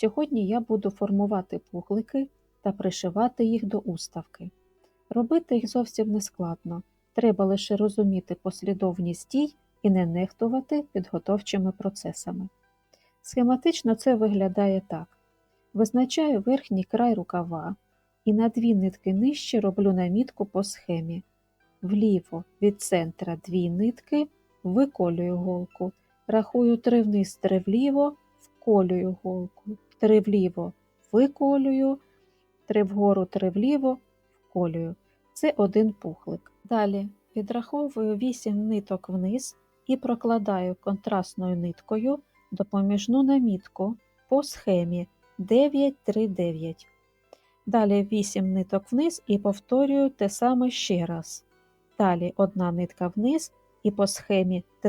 Сьогодні я буду формувати пухлики та пришивати їх до уставки. Робити їх зовсім не складно. Треба лише розуміти послідовність дій і не нехтувати підготовчими процесами. Схематично це виглядає так: визначаю верхній край рукава і на дві нитки нижче роблю намітку по схемі. Вліво від центра дві нитки, виколюю голку, рахую три вниз, три вліво, вколюю голку, три вліво, виколюю, три вгору, три вліво, вколюю. Це один пухлик. Далі відраховую 8 ниток вниз і прокладаю контрастною ниткою допоміжну намітку по схемі 939. Далі 8 ниток вниз і повторюю те саме ще раз. Далі одна нитка вниз і по схемі 3